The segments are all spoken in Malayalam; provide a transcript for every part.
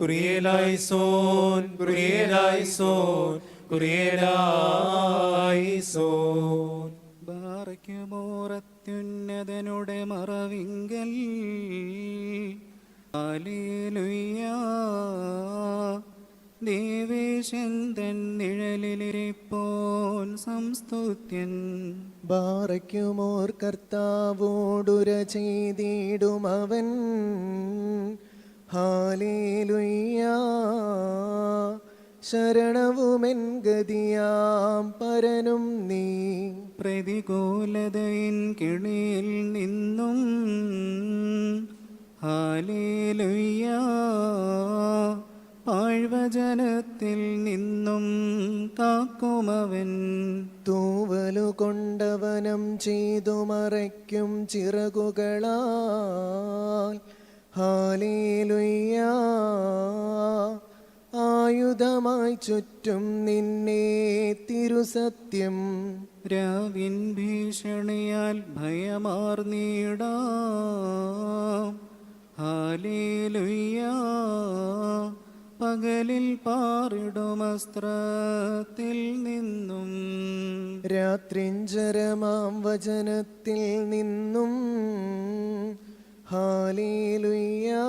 കുറിയേലായിസോൻ കുറിയേലായിസോൻ കുറിയേലായിസോൻ ബാറയ്ക്കുമോറത്യുന്നതനുടെ മറവിങ്കൽ ദേവേശന്തൻ നിഴലിലിരിപ്പോൻ സംസ്തുത്യൻ. ബാറയ്ക്കുമോർ കർത്താവോടുര ചെയ്തിടും അവൻ. ഹാലേലുയ്യാ. ശരണവുമെൻ ഗതിയാം പരനും നീ. പ്രതികൂലതയിൻ കിണിയിൽ നിന്നും ഹാലേലുയ്യാ. പാഴ്വചനത്തിൽ നിന്നും കാക്കുമവൻ. തൂവലു കൊണ്ടവനം ചെയ്തു മറയ്ക്കും ചിറകുകളാൽ. ഹാലേലുയ്യാ. ആയുധമായി ചുറ്റും നിന്നെ തിരുസത്യം. രാവിൻ ഭീഷണിയാൽ ഭയമാർന്നീടാ ഹാലേലുയ്യാ. പകലിൽ പാറിടുമസ്ത്രത്തിൽ നിന്നും. രാത്രിഞ്ചരമാം വചനത്തിൽ നിന്നും ഹാലേലുയ്യാ.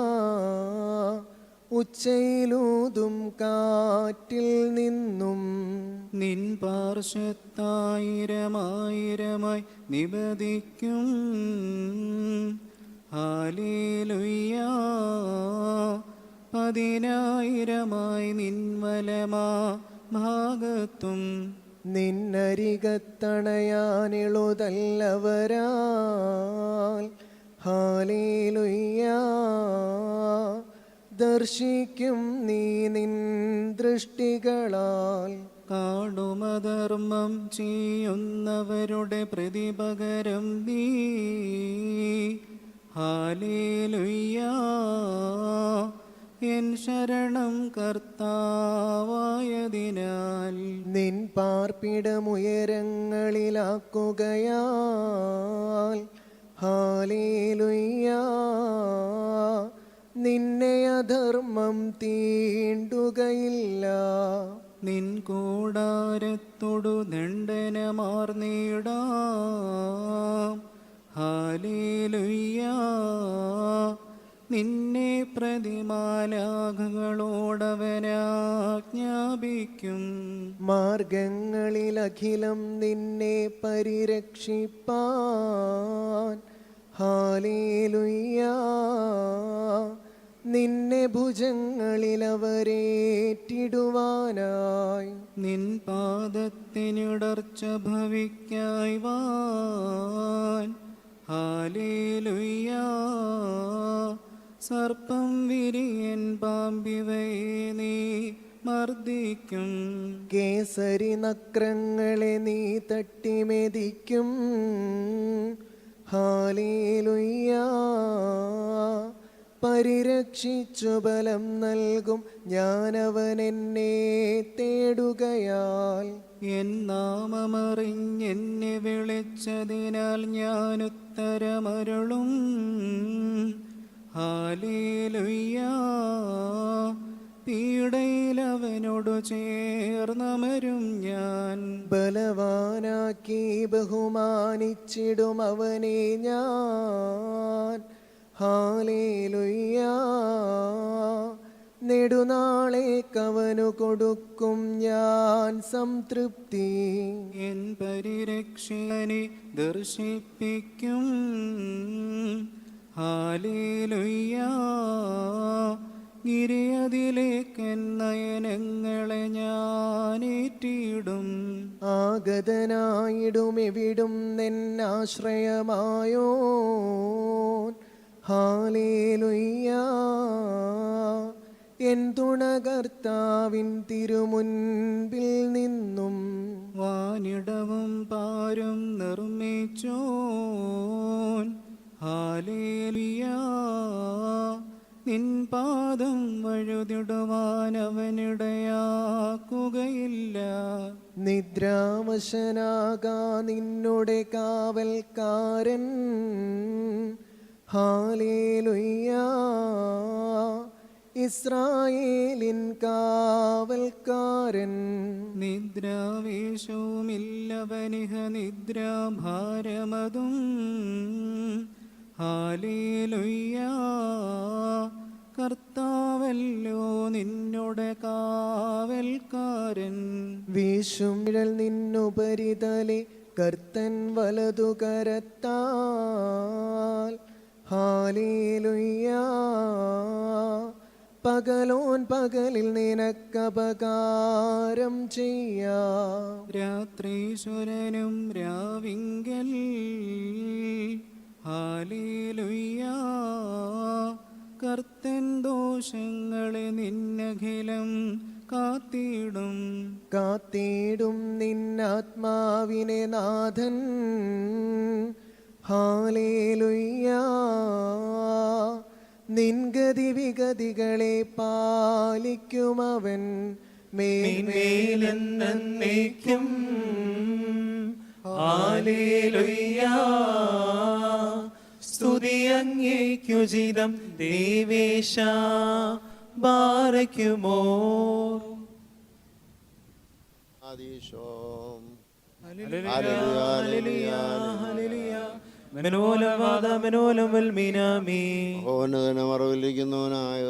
ഉച്ചയിലൂതും കാറ്റിൽ നിന്നും നിൻ പാർശ്വത്തായിരമായിരമായി നിബദിക്കും ഹാലേലുയ്യാ. പതിനായിരമായി നിൻവലമാ ഭാഗത്തും നിന്നരികത്തണയാനിളുതല്ലവരാൽ ഹാലേലുയ്യാ. ദർശിക്കും നീ നിൻ ദൃഷ്ടികളാൽ. കാടുമധർമ്മം ചെയ്യുന്നവരുടെ പ്രതിപകരം നീ. ഹാലേലുയ്യാ. എൻ ശരണം കർത്താവായതിനാൽ. നിൻ പാർപ്പിടമുയരങ്ങളിലാക്കുകയാൽ ഹാലേലുയ്യാ. നിന്നെ അധർമ്മം തീണ്ടുകയില്ല. നിൻ കൂടാരത്തൊടു നീടാം. ഹാലേലുയ്യാ. നിന്നെ പ്രതിമാലാഖകളോടവനാജ്ഞാപിക്കും മാർഗങ്ങളിലഖിലം നിന്നെ പരിരക്ഷിപ്പാൻ. ഹാലേലുയ്യാ. നിന്നെ ഭുജങ്ങളിൽ അവരേറ്റിടുവാനായി നിൻ പാദത്തിനിടർച്ച ഭവിക്കായി വാൻ. ഹാലേലുയ്യാ. സർപ്പം വിരിയൻ പാമ്പിവയെ നീ മർദ്ദിക്കും. കേസരി നക്രങ്ങളെ നീ തട്ടിമെതിക്കും. ഹാലേലുയ്യാ. പരിരക്ഷിച്ചു ബലം നൽകും ഞാനവനെന്നെ തേടുകയാൽ. എൻ നാമമറിഞ്ഞെന്നെ വിളിച്ചതിനാൽ ഞാൻ ഉത്തരമരുളും. ഹാലേലുയ്യാ. പീഡയിൽ അവനോടു ചേർന്നമരും ഞാൻ. ബലവാനാക്കി ബഹുമാനിച്ചിടും അവനെ ഞാൻ. ഹാലേലുയ്യാ. നെടുനാളേക്കവനു കവനു കൊടുക്കും ഞാൻ സംതൃപ്തി. എൻ പരിരക്ഷനെ ദർശിപ്പിക്കും. ഹാലേലുയ്യാ. ഗിരിയതിലേക്കൻ നയനങ്ങളെ ഞാനേറ്റിയിടും ആഗതനായിടും എവിടും നിന്നാശ്രയമായോ? ഹാലേലുയ്യ. എൻ തുണകർത്താവിൻ തിരുമുൻപിൽ നിന്നും വാനിടവും പാരും നിർമ്മിച്ചോൻ. ഹാലേലിയാ നിൻ പാദം വഴുതിടുവാൻ അവനിടയാക്കുകയില്ല നിദ്രാവശനാകാ നിന്നുടെ കാവൽക്കാരൻ. ഹാലേലുയ്യ. ഇസ്രായേലിൻ കാവൽക്കാരൻ. നിദ്രാവേശവുമില്ലവനിഹ നിദ്രാഭാരമതും. ഹാലേലുയ്യ. കർത്താവല്ലോ നിന്നുടെ കാവൽക്കാരൻ. വീശും നിഴൽ നിന്നുപരിതലെ കർത്തൻ വലതു കരത്താൽ. ഹാലേലുയ്യ. പകലോൻ പകലിൽ നിനക്കപകാരം ചെയ്യാം. രാത്രീശ്വരനും രാവിങ്കൽ. ഹാലേലുയ്യ. കർത്തൻ ദോഷങ്ങളെ നിന്നഖിലം കാത്തിടും. കാത്തിടും നിന്നാത്മാവിനെ നാഥൻ. ഹാലേലുയ്യ. നിൻഗതി വിഗതികളെ പാലിക്കുമവൻ മേൽമേലെന്നേക്കും ആലേലുയ്യ സ്തുതി അങ്ങേക്കുചിതം ദേവേശ ബാരയ്ക്കുമോ ആദീശോം. മനോലവാദ മനോലമൽ മീനാമീ ഓന്നതന മറവിലിരിക്കുന്നവനായ